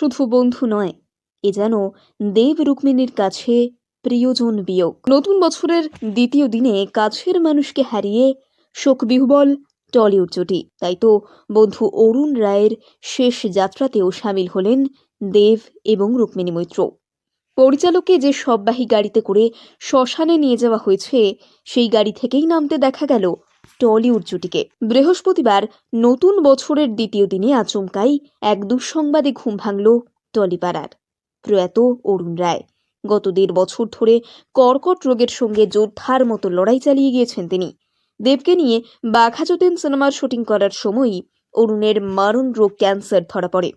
শুধু বন্ধু নয়, এ যেন দেব রুক্মিণীর কাছে প্রিয়জন বিয়োগ। নতুন বছরের দ্বিতীয় দিনে কাছের মানুষকে হারিয়ে শোকবিহ্বল টলিউড জুটি। তাই তো বন্ধু অরুণ রায়ের শেষ যাত্রাতেও সামিল হলেন দেব এবং রুক্মিণী মৈত্র। পরিচালককে যে সববাহী গাড়িতে করে শ্মশানে নিয়ে যাওয়া হয়েছে, সেই গাড়ি থেকেই নামতে দেখা গেল টলিউড জুটিকে। বৃহস্পতিবার নতুন বছরের দ্বিতীয় দিনে আচমকাই এক দুঃসংবাদে ঘুম ভাঙল টলিপাড়ার। প্রয়াত অরুণ রায়। গত দেড় বছর ধরে কর্কট রোগের সঙ্গে যোদ্ধার মতো লড়াই চালিয়ে গিয়েছেন তিনি। দেবকে নিয়ে বাঘাযতীন সিনেমার শুটিং করার সময়ই অরুণের মারণ রোগ ক্যান্সার ধরা পড়ে।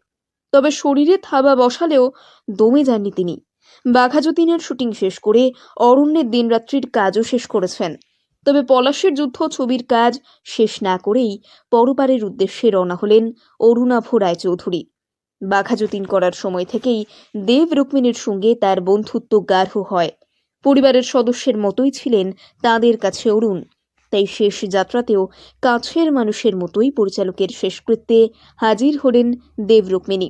তবে শরীরে থাবা বসালেও দমে যাননি তিনি। বাঘাযতীনের শুটিং শেষ করে অরণ্যের দিনরাত্রির কাজও শেষ করেছেন। তবে পলাশের যুদ্ধ ছবির কাজ শেষ না করেই পরপারের উদ্দেশ্যে রওনা হলেন অরুণাভ রায়চৌধুরী। বাঘাযতীন করার সময় থেকেই দেব রুক্মিণীর সঙ্গে তার বন্ধুত্ব গাঢ় হয়। পরিবারের সদস্যের মতোই ছিলেন তাদের কাছে অরুণ। তাই শেষ যাত্রাতেও কাছের মানুষের মতোই পরিচালকের শেষকৃত্যে হাজির হলেন দেব রুক্মিণী।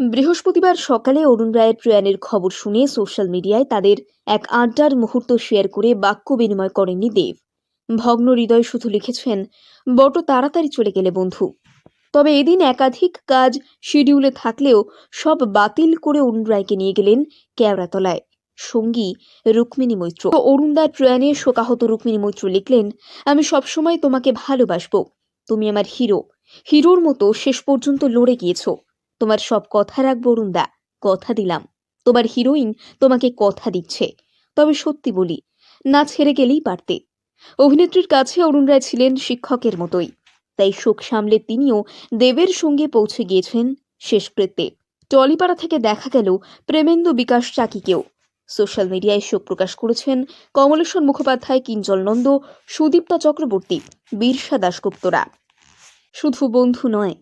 বৃহস্পতিবার সকালে অরুণ রায়ের প্রয়াণের খবর শুনে সোশ্যাল মিডিয়ায় তাদের এক আড্ডার মুহূর্ত শেয়ার করে বাক্য বিনিময় করেননি দেব। ভগ্ন হৃদয় শুধু লিখেছেন, বড় তাড়াতাড়ি চলে গেলে, বন্ধু। তবে এদিন একাধিক কাজ শিডিউলে থাকলেও সব বাতিল করে অরুণ রায়কে নিয়ে গেলেন কেওড়াতলায়। সঙ্গী রুক্মিণী মৈত্র। অরুণদার প্রয়াণে শোকাহত রুক্মিণী মৈত্র লিখলেন, আমি সবসময় তোমাকে ভালোবাসবো। তুমি আমার হিরো। হিরোর মতো শেষ পর্যন্ত লড়ে গিয়েছো। তোমার সব কথা রাখব অরুণদা। কথা দিলাম। তোমার হিরোইন তোমাকে কথা দিচ্ছে। তবে সত্যি বলি, না ছেড়ে গেলেই পারতে। অভিনেত্রীর কাছে অরুণ রায় ছিলেন শিক্ষকের মতোই। তাই শোক সামলে তিনিও দেবের সঙ্গে পৌঁছে গিয়েছেন শেষকৃত্যে টলিপাড়া থেকে দেখা গেল প্রেমেন্দু বিকাশ চাকিকেও। সোশ্যাল মিডিয়ায় শোক প্রকাশ করেছেন কমলেশ্বর মুখোপাধ্যায়, কিঞ্জল নন্দ, সুদীপ্তা চক্রবর্তী, বীরসা দাশগুপ্তরা। শুধু বন্ধু নয়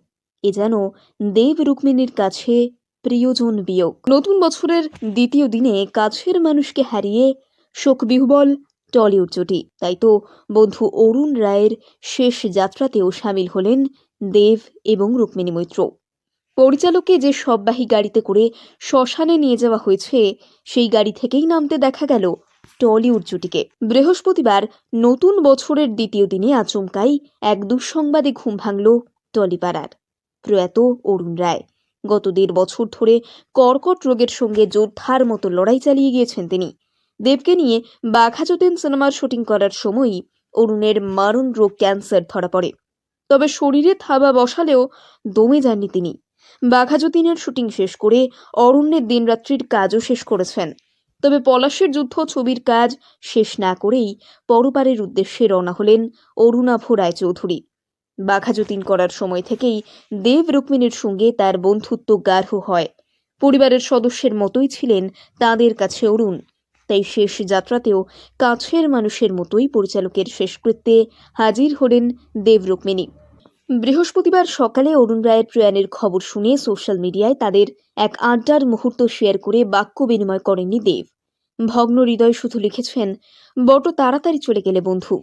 এ যেন দেব রুক্মিণীর কাছে প্রিয়জন বিয়োগ। নতুন বছরের দ্বিতীয় দিনে কাছের মানুষকে হারিয়ে শোকবিহ্বল টলিউড জুটি। তাই তো বন্ধু অরুণ রায়ের শেষ যাত্রাতেও সামিল হলেন দেব এবং রুক্মিণী মৈত্র। পরিচালককে যে সববাহী গাড়িতে করে শ্মশানে নিয়ে যাওয়া হয়েছে, সেই গাড়ি থেকেই নামতে দেখা গেল টলিউড জুটিকে। বৃহস্পতিবার নতুন বছরের দ্বিতীয় দিনে আচমকাই এক দুঃসংবাদে ঘুম ভাঙল টলিপাড়ার। প্রয়াত অরুণ রায়। গত দেড় বছর ধরে কর্কট রোগের সঙ্গে যোদ্ধার মতো লড়াই চালিয়ে গিয়েছেন তিনি। দেবকে নিয়ে বাঘাযতীন সিনেমার শুটিং করার সময়ই অরুণের মারণ রোগ ক্যান্সার ধরা পড়ে। তবে শরীরে থাবা বসালেও দমে যাননি তিনি। বাঘাযতীনের শুটিং শেষ করে অরণ্যের দিনরাত্রির কাজও শেষ করেছেন। তবে পলাশের যুদ্ধ ছবির কাজ শেষ না করেই পরপারের উদ্দেশ্যে রওনা হলেন অরুণাভ রায়চৌধুরী। বাঘাযতীন করার সময় থেকেই দেব রুক্মিণীর সঙ্গে তার বন্ধুত্ব গাঢ় হয়। পরিবারের সদস্যের মতোই ছিলেন তাদের কাছে অরুণ। তাই শেষ যাত্রাতেও কাছের মানুষের মতোই পরিচালকের শেষকৃত্যে হাজির হলেন দেব রুক্মিণী। বৃহস্পতিবার সকালে অরুণ রায়ের প্রয়াণের খবর শুনে সোশ্যাল মিডিয়ায় তাদের এক আড্ডার মুহূর্ত শেয়ার করে বাক্য বিনিময় করেননি দেব। ভগ্ন হৃদয় শুধু লিখেছেন, বড় তাড়াতাড়ি চলে গেলে বন্ধু।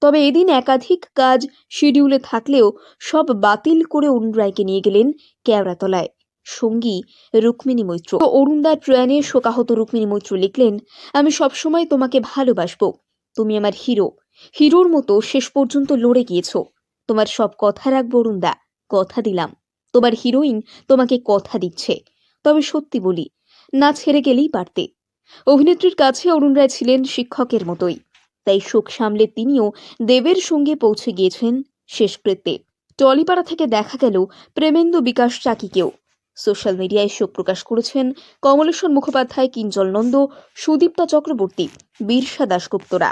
তবে এদিন একাধিক কাজ শিডিউলে থাকলেও সব বাতিল করে অরুণ রায়কে নিয়ে গেলেন কেওড়াতলায়। সঙ্গী রুক্মিণী মৈত্র। অরুণদার প্রয়াণে শোকাহত রুক্মিণী মৈত্র লিখলেন, আমি সবসময় তোমাকে ভালোবাসবো। তুমি আমার হিরো। হিরোর মতো শেষ পর্যন্ত লড়ে গিয়েছ। তোমার সব কথা রাখব অরুণদা কথা দিলাম। তোমার হিরোইন তোমাকে কথা দিচ্ছে। তবে সত্যি বলি, না ছেড়ে গেলেই পারতে। অভিনেত্রীর কাছে অরুণ রায় ছিলেন শিক্ষকের মতোই। তাই শোক সামলে তিনিও দেবের সঙ্গে পৌঁছে গিয়েছেন শেষকৃত্যে টলিপাড়া থেকে দেখা গেল প্রেমেন্দু বিকাশ চাকিকেও। সোশ্যাল মিডিয়ায় শোক প্রকাশ করেছেন কমলেশ্বর মুখোপাধ্যায়, কিঞ্জল নন্দ, সুদীপ্তা চক্রবর্তী, বীরসা দাশগুপ্তরা।